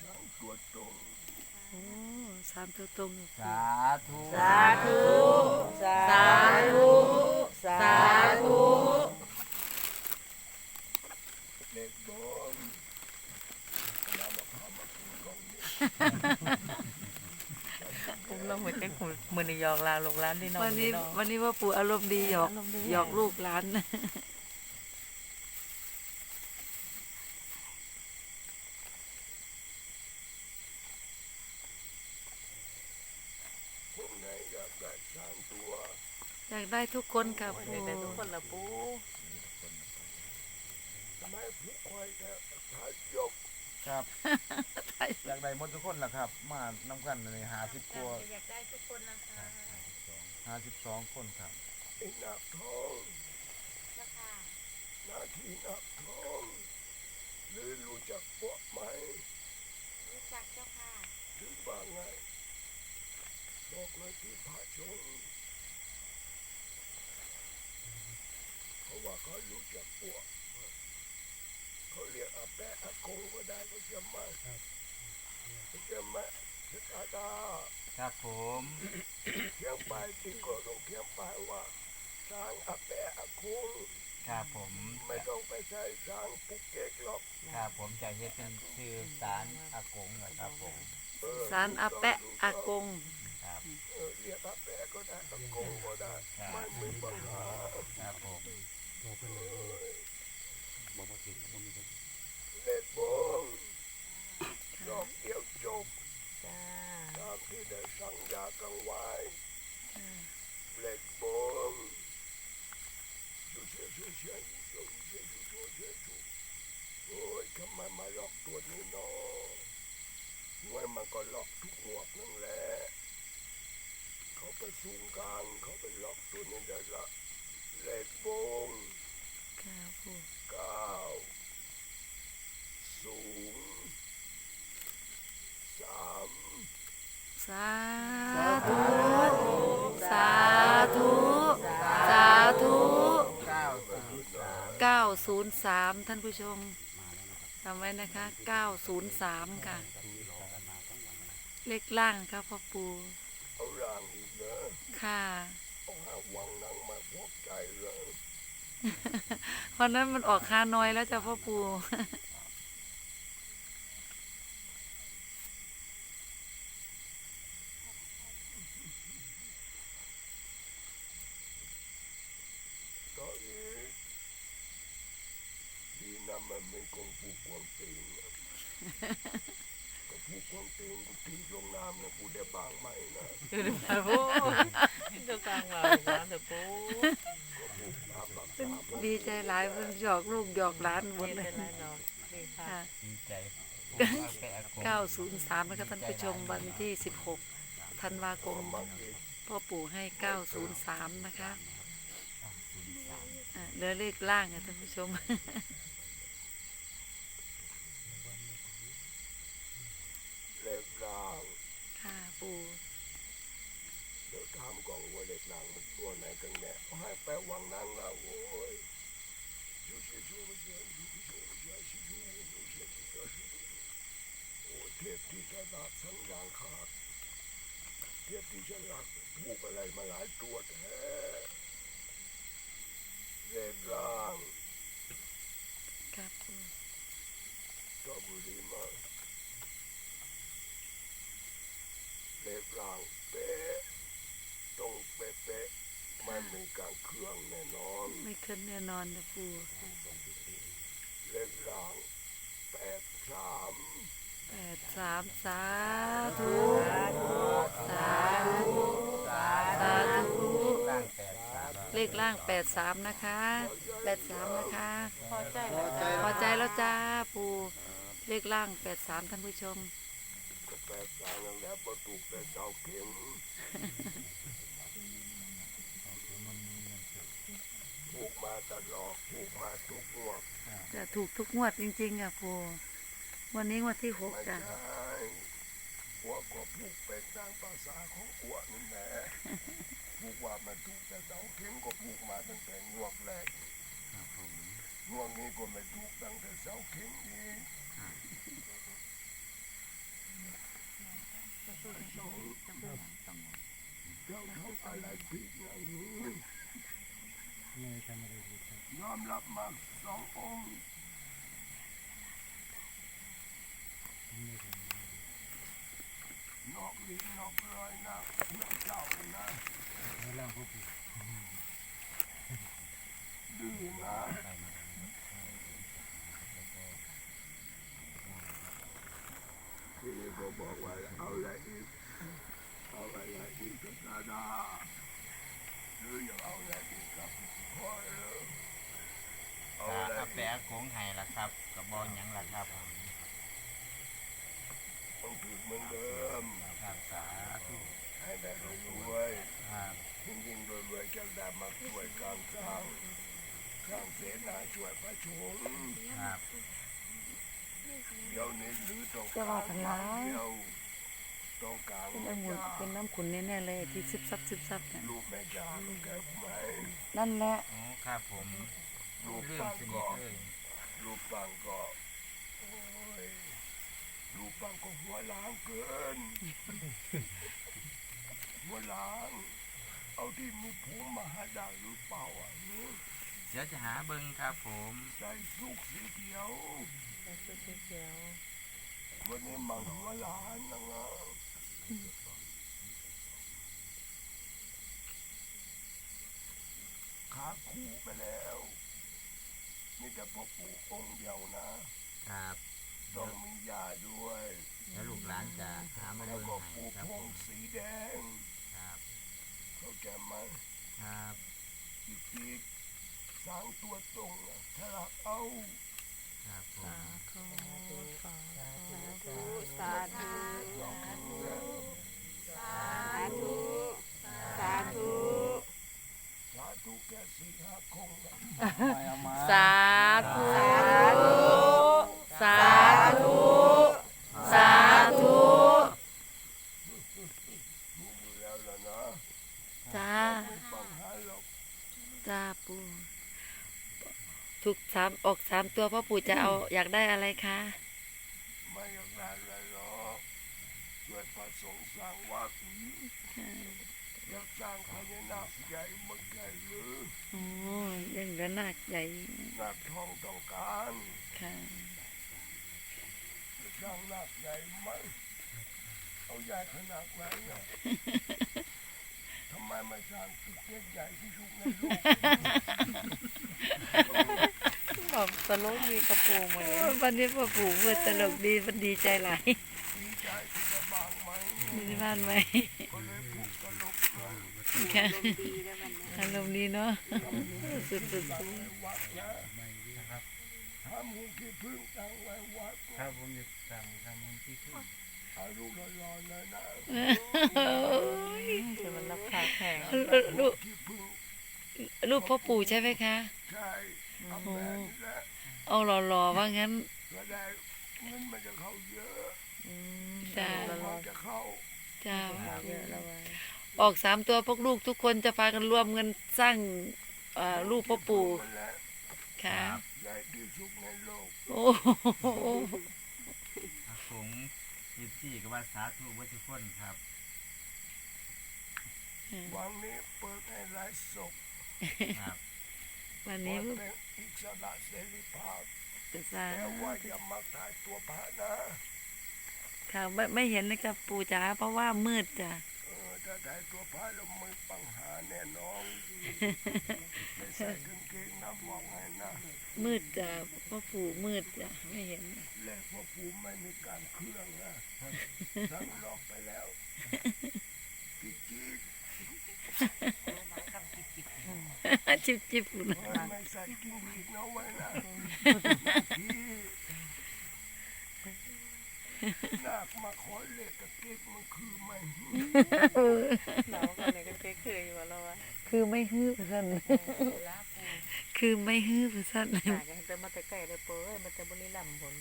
สามตัวตรงโอ้สามตัวตรงเลยสาธุสาธุสาธุสาธุเลขบนน้ำมะพร้าวมากินของนี้ผมลงไปเต้นผมมือในยอกลาลงร้านที่นอนวันนี้เาะวันนี้ว่าปู่อารมณ์ดีหยอกอารมณ์ดีหยอกลูกหลาน พวกไหนอยากได้สามตัว อยาก ได้ทุกคนค่ะเด็ปู่กได้ทุกคนละปูแม่ผู้คอยแค่ทายกครับอยากได้หมดทุกคนล่ะครับ มานำกันเลยหาสิบกว่าอยากได้ทุกคนนะคะหาสิบสองคนครับไอ้นักทองหน้าที่นักทองหรือรู้จักพวกไหมรู้จักเจ้าค่ะถึงว่าไงบอกเลยที่พระชง เขาว่าเขารู้จักพวกเขาเรียกอาแปะอากงก็ได้ก็จะมาก็จะมาสกาดาครับผมเขียงไปจริงก็ต้องเขียงไปว่าสร้างอาแปะอากงครับผมไม่ต้องไปใช้สร้างปุกเก็กหรอกครับผมจะเฮ็ดเป็นชื่อสารอากงเหรอครับผมเออสารอาแปะอากงครับเออเรียกอาแปะก็ได้อากงก็ได้ไม่มีปัญหาครับผม เล็ดบงดอกเดียวจบจ้าตามที่ได้สั่งยากังไว้เล็ดบงดูเชื่อเชื่อเชื่อดูเชื่อดูเชื่อเชื่อดูโอ้ยทำไมมาหลอกตัวนี้เนาะหวยมันก็หลอกทุกหมวกนั่นแหละเขาไปสูงกลางเขาไปหลอกตัวนี้ได้ละ เล็ดบงค่ะปู่เก้าสูงสามสาธุสาธุสาธุเก้าศูนย์สามท่านผู้ชมจำไว้นะคะเก้าศูนย์สามค่ะ เลขล่างครับพ่อปูเอาร่างอีกเนอะค่ะ วังนังมาพบใจเลยเพราะนั้นมันออกคาน้อยแล้วจ้ะพ่อปู่ก็อีกดีนะมันไม่คงผูกควงตีนอะ ก็ผูกควงตีนกูตีลงน้ำเนี่ยกูได้บางไหมนะอยู่ในบ้านปูเจ้ากลางมาลงร้านเถอะปูก็ผูกน้ำรักษาผมดีใจหลายเพิ่นหยอกลูกหยอกหลานหมดเรียนเลยเป็นไรเนาะนี่ค่ะค่ะดีใจ903นะคะท่านผู้ชมวันที่ 16 ธันวาคมมาเก็บพ่อปู่ให้ 903 นะคะอะเหลือเลขล่างค่ะท่านผู้ชม เล็บร่างค่ะปู่เดี๋ยวถามกองว่าเล็บร่างมันตัวไหนกันแน่เอาให้ไปวังนางละโอ้ยชูชิชูชิชูชิชูชิชูชิชูชิชูชิโอ้เทพที่ฉลาดสังยางขาดเทพที่ฉลาดผูกอะไรมาหลายตัวแท้เล็บร่างครับปู่ตอบุรีมา เล็บร่างเป๊ะตรงเป๊ะเป๊ะไม่มีการเครื่องแน่นอนไม่ขึ้นแน่นอนนะปู่เล็บร่างแปดสาม83สาธุสาธุสาธุร่างแปดสามเลขล่าง83นะคะ83นะคะ พอใจแล้วจ้า พอใจแล้วจ้า ปู่เลขล่าง83ท่านผู้ชม แปดสามแหล้วประตูแต่เสาเข็มผูกมาตลอดผูกมาทุกงวดจะถูกทุกงวดจริง ๆ อะปูวันนี้งวดที่หกจ้ะใช่หัวก็ผูกเป็นตามภาษาของอ้วนนี่แหละผูกว่ามันถูกแต่เสาเข็มก็ผูกมาตั้งแต่งวดแรกงวดนี้ก็ไม่ถูกตั้งแต่เสาเข็มอีก สงฆ์เจ้าทำอะไรผิดนะหือ ไม่ทำอะไรผิดครับ ยอมรับมาสององค์ไม่ทำอะไรผิดนอกลิ้นนอกรอยนะเพื่อเจ้านะในร่างพ่อปู่ดื้อนะ ทีนี้ก็บอกว่าเอาอะไรอีกเอาอะไรอีกกับดาดาหรือยังเอาอะไรอีกกับพ่อเออเอากะอะไรอาอีแปะกอากงไห้ละครับกับบอลยังละครับต้องถูกเหมือนเดิมครับสาธุให้ได้รวยครับๆยิ่งยิ่งรวยๆจะได้มาช่วยกลารสร้างสร้างเสนาช่วยพระชงฆ์ครับ จะกาว่ารทางร้ายเดียวต้องการเป็นองุ่นเป็นน้ำขุนแน่ๆเลยที่ซึบซับซึบซับเนี่ยลูกแม่จาลูกแก้วไหมนั่นแหละโอ้ครับผมลูกเรื่องปังสนิก็ทเลยลูกปังก็โอ้ยลูกปังก็หัวล้างเกิน หัวล้าง เอาที่มีผูมาหาได้หรือเปล่าอะ เนี่ยเดี๋ยวจะหาเบิ้งครับผมใส่สุกสีเขียวชุดสีเขียววันนี้มังหัวล้านนะงะขาคู่ไปแล้วนี่แต่พ่อปู่องค์เดียวนะ ครับต้องมียาด้วยแล้วลูกหลานจะหามาแล้วเบิ้งก็ให้ปู่ครับพผงมสีแดง ครับ เขาแกมาครับอีกที สางตัวตรงนะถ้ารักเอาครับผม สาธุสาธุ สาธุลองดูนะ สาธุสาธุสาธุแกสี่ห้าคงนะไม่เอามาสาธุ สาธุ สาธุ รู้อยู่แล้วล่ะนะ จ้า ไม่ปัญหาหรอก จ้าปู่ ถูกสามออกสามตัวพ่อปู่จะเอาอยากได้อะไรคะไม่อยากได้อะไรหรอกช่วยพระสงฆ์สร้างวัดอยากสร้างพญานาคใหญ่เมื่อไงหรือโอ้ยยังเหลือหนักใหญ่นาคทองต้องการค่ะจะสร้างนาคใหญ่ไหมเอาใหญ่ขนาดไหนอะทำไมไม่สร้างตึกเล็กใหญ่ที่สุดในโลก บอกตลกมีกระปูเหมือนวันนี้พ่อปู่เพื่อตลกดีมันดีใจหลายดีใจที่จะบางไหมมีที่บ้านไหมก็เลยผูกตลกเลยค่ะดีแล้ววันนี้อารมณ์ดีเนาะสุดตั้งไว้วัดนะทำหุงขี้พึ่งตั้งไว้วัดครับผมจะสั่งทำให้ที่ขึ้นเอาลูกรอๆเลยนะๆจะมันรับขาแข็งลูกขี้พึ่งลูกพ่อปู่ใช่ไหมคะ ใช่ ทำแบบนี้แหละเอาหล่อๆว่างั้นก็ได้เงินมันจะเข้าเยอะจ้าพอจะเข้าจ้าเยอะแล้วไว้ออกสามตัวพวกลูกทุกคนจะพากันรวมเงินสร้างเอ่อรูปพ่อปู่มันแหละค่ะใหญ่ที่สุดในโลกโอ้โหอากงยิบจี้กับว่าสาธุวัชคนครับวันนี้เปิดให้ไลฟ์สดครับ วันเปินี้ดเป็นอิสระเสรีภาพจะสาแต่ว่าอย่ามาถ่ายตัวพระนะค่ะไม่ไม่เห็นเลยครับปู่จ๋าเพราะว่ามืดจ้ะเออถ้าถ่ายตัวพระแล้วมือปัญหาแน่นอนไม่ใส่กางเกงนะบอกให้นะมืดจ้ะพ่อปู่มืดจ้ะไม่เห็นเลขพ่อปู่ไม่มีการเครื่องนะทั้งลอกไปแล้วจิกจิก จิบจิบเฮ้ยไม่ใส่กิ้งหรีดนะไว้นะพี่นาคมาขอเลขกับเก๊กมันคือไม่เราก็เลยก็เคยอยู่ว่าเราว่าคือไม่ฮื้อเพื่อนลาปูคือไม่ฮื้อเพื่อนตากันแต่มาแต่ไก่เลยเป้ยมันจะบุรีลำผล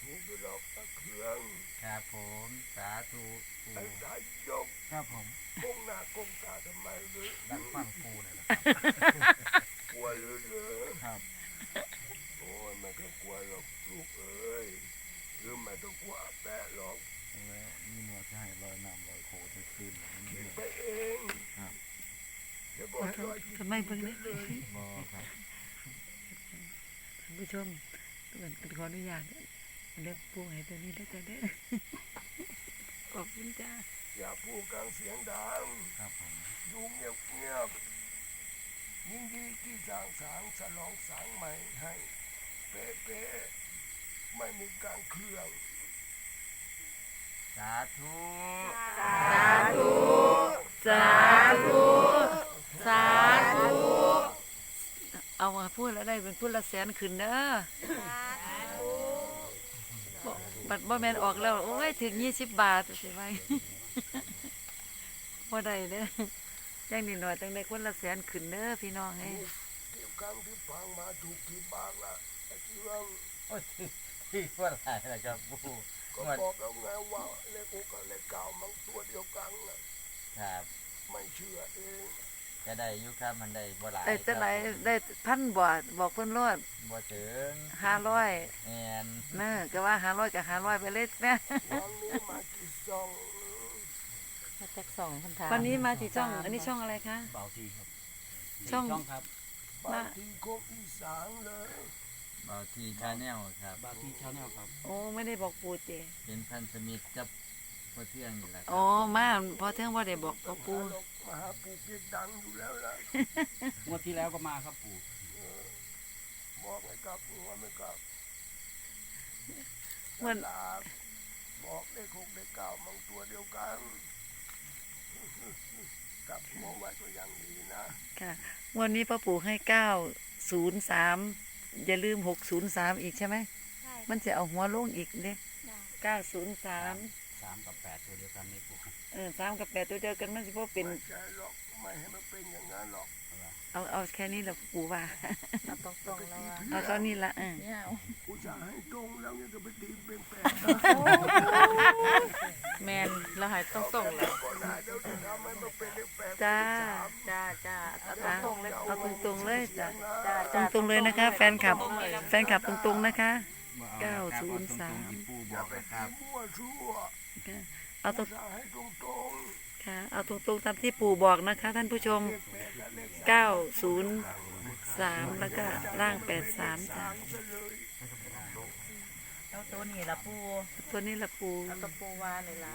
ถูกหลอกตะเครื่องครับผมสาธุปูไอ้สายยกครับผมกงหน้ากงตาทำไมหรือดังฟังปูเลยนะกลัวหรือเหรอครับ โอ้ยไม่ต้องกลัวหรอกลูกเอ้ยหรือไม่ต้องกลัวอาแปะหรอกแล้วมีหนวดจะให้ลอยน้ำลอยโคจะขึ้นคิดไปเองครับเดี๋ยวบอกลอยคิดทำไมเพิ่งได้เลยบอครับท่านผู้ชมขออนุญาต เลือกปูให้ตัวนี้ได้แต่เด้อขอบคุณจ้าอย่าพูดกลางเสียงดังครับผมอยู่เงียบเงียบๆยิ่งดีที่สร้างสางฉลองสางใหม่ให้ เป๊ะๆไม่มีการเครื่อง สาธุสาธุสาธุสาธุเอามาพูดแล้วได้เป็นพูดละแสนขึ้นเด้อบ่ บัตรบ่แมนออกแล้ว โอ้ย ถึงยี่สิบบาทสิไว้บ่ได้เด้อยังนิดหน่อยตั้งได้คนละแสนขึ้นเด้อพี่น้องเอ้ยที่ครั้งที่ฟังมาถูกกี่บาทละไอ้ที่ว่าโอ้ยที่ที่ว่าอะไรนะครับปูก็บอกแล้วไงว่าเลขหกกับเลขเก้ามันตัวเดียวกันน่ะครับไม่เชื่อเอง จะได้อยุครับมันได้บ่หลายได้จะไหนได้พันบาทบอกเพิ่นรอดบ่ถึงห้าร้อยแอนเน้อก็ว่าห้าร้อยกับห้าร้อยไปเลยแม่ วันนี้มากี่ซองมาจากสองคำถามวันนี้มาที่ช่อง อันนี้ช่องอะไรคะ เบาทีครับช่องช่องครับบางทีคงอีสานเลยเบาทีชาแนลครับบาทีชาแนลครับ โอ้ ไม่ได้บอกปูเจเป็นพันธมิตรกับ พ่อเที่ยงนี่แหละคอ๋รัอบมาพอเที่ยงว่าได้บอกกับปูมาหาปูเกียกดังอยู่แล้วล่ะ งวดที่แล้วก็มาครับปู่บอกไม่กลับหัวไม่กลับวันลาบอกเลขหกเลขเก้ามันตัวเดียวกันกลับหัวไว้ก็ยังดีนะค่ะวันนี้พ่อปู่ให้เก้าศูนย์สามอย่าลืมหกศูนย์สามอีกใช่ไหม ใช่มันจะเอาหัวลงอีกเด้เก้าศูนย์สามสามกับแปดตัวเดียวกันในปู่เออสามกับแปดตัวเดียวกันมันสิพ่เป็น ไม่ใช่หรอกไม่ให้มันเป็นอย่างนั้นหรอกเอาเอาแค่นี้แหละปู่ว่า เอาตรงๆแล้วว่าเอาเท่านี้ละเออเนี่ยเอาผู้ชายให้ตรงแล้วยังจะไปตีเป็นแปดนะแมนเราหายตรงๆแล้วก็ได้เดี๋ยวจะทำให้มันเป็นเลขแปดจ้าจ้าจ้าเอาจ้าตรงๆเลยเอาตรงๆเลยจ้ะจ้าตจ้ารงๆเลยนะคะ แฟนคลับ แฟนคลับตรงๆนะคะบ่อเก้านะครับศูนย์เอตรงๆสามที่ปู่บอย่าอกไปนะคตีรับ มั่วชั่ว เอาตรงผู้ชายให้ตรงตรงค่ะเอาตรงๆตามที่ปู่บอกนะคะ ท่านผู้ชมๆแปดและเลขเก้าศูนย์สามแล้วก็ล่างแปดสามจ้ะสามซะเลยเอาตัวนี้ละปูตัวนี้ละปู่เอาตัวปูวาเลยล่ะ